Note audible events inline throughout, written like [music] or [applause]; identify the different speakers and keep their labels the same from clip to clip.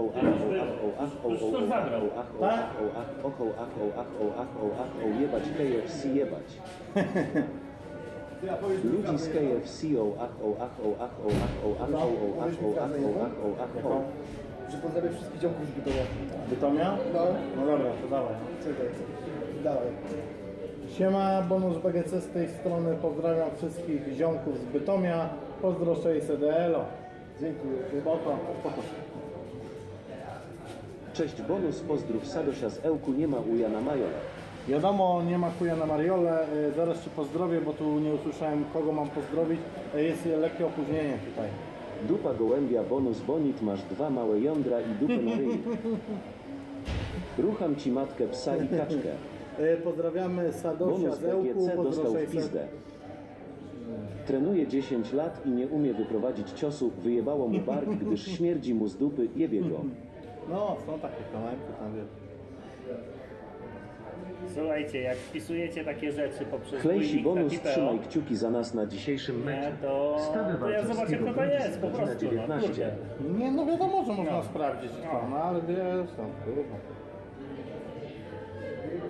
Speaker 1: o
Speaker 2: zabrał.
Speaker 3: Tak?
Speaker 1: ach o ach o ach o ach o ach o ach o jebać KFC jebać. Ludzi z KFC o ach o o ach o ach o ach o
Speaker 4: Że pozdrawiam wszystkich ziomków z Bytomia.
Speaker 3: Bytomia?
Speaker 4: No,
Speaker 3: No dobra, to dawaj. Siema, bonus BGC z tej strony. Pozdrawiam wszystkich ziomków z Bytomia. Pozdro 600DL-o.
Speaker 4: Dziękuję.
Speaker 3: Spoko, spoko.
Speaker 1: Cześć bonus pozdrów Sadosia z Ełku nie ma u Jana Majola.
Speaker 3: Wiadomo, nie ma chuja na Mariole. Y, Zaraz Cię pozdrowię, bo tu nie usłyszałem kogo mam pozdrowić. Y, Jest lekkie opóźnienie tutaj.
Speaker 1: Dupa gołębia bonus bonit masz dwa małe jądra i dupę na ryju. Rucham ci matkę psa i kaczkę. [laughs]
Speaker 3: Y, Pozdrawiamy Sadosia
Speaker 1: Bonus
Speaker 3: z Ełku.
Speaker 1: BGC dostał w
Speaker 3: 600.
Speaker 1: pizdę. Trenuje 10 lat i nie umie wyprowadzić ciosu, wyjebało mu bark, gdyż śmierdzi mu z dupy, jebie go.
Speaker 3: No, są takie kanapy tam wiesz.
Speaker 2: Słuchajcie, jak wpisujecie takie rzeczy poprzez
Speaker 1: Klejsi bonus, trzymaj kciuki za nas na dzisiejszym
Speaker 2: nie,
Speaker 1: meczu.
Speaker 2: to,
Speaker 1: Stawy
Speaker 2: to ja zobaczę kto to jest, po
Speaker 1: godzina
Speaker 2: prostu, no
Speaker 1: 19.
Speaker 2: kurde.
Speaker 3: Nie, no wiadomo, że można
Speaker 2: No.
Speaker 3: sprawdzić to,
Speaker 2: No.
Speaker 3: no ale wiesz, no kurwa.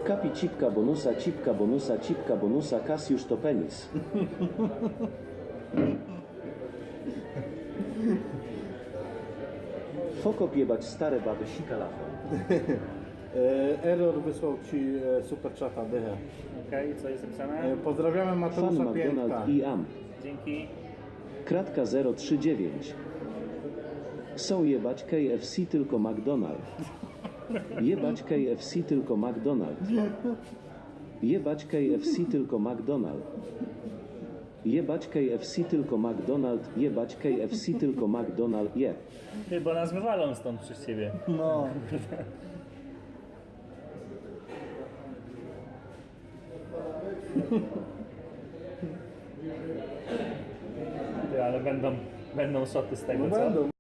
Speaker 1: Kapi cipka bonusa, cipka bonusa, cipka bonusa, Kasiusz to penis. [laughs] Fokop jebać stare baby sika lafą. [laughs]
Speaker 3: E, Error wysłał Ci e, super chata dychę.
Speaker 2: Okej, co jest
Speaker 3: E,
Speaker 2: napisane?
Speaker 3: Pozdrawiamy
Speaker 1: Fan
Speaker 3: Mateusza Piętka.
Speaker 1: McDonald i am.
Speaker 2: Dzięki.
Speaker 1: Kratka 039. Są jebać KFC tylko McDonald. Jebać KFC tylko McDonald. Jebać KFC tylko McDonald. Jebać KFC tylko McDonald. Jebać KFC tylko McDonald. Je.
Speaker 2: Ty, bo nas wywalą stąd przez ciebie.
Speaker 3: No.
Speaker 2: Ty, ale będą, będą szoty z tego,
Speaker 3: No
Speaker 2: co?
Speaker 3: będą.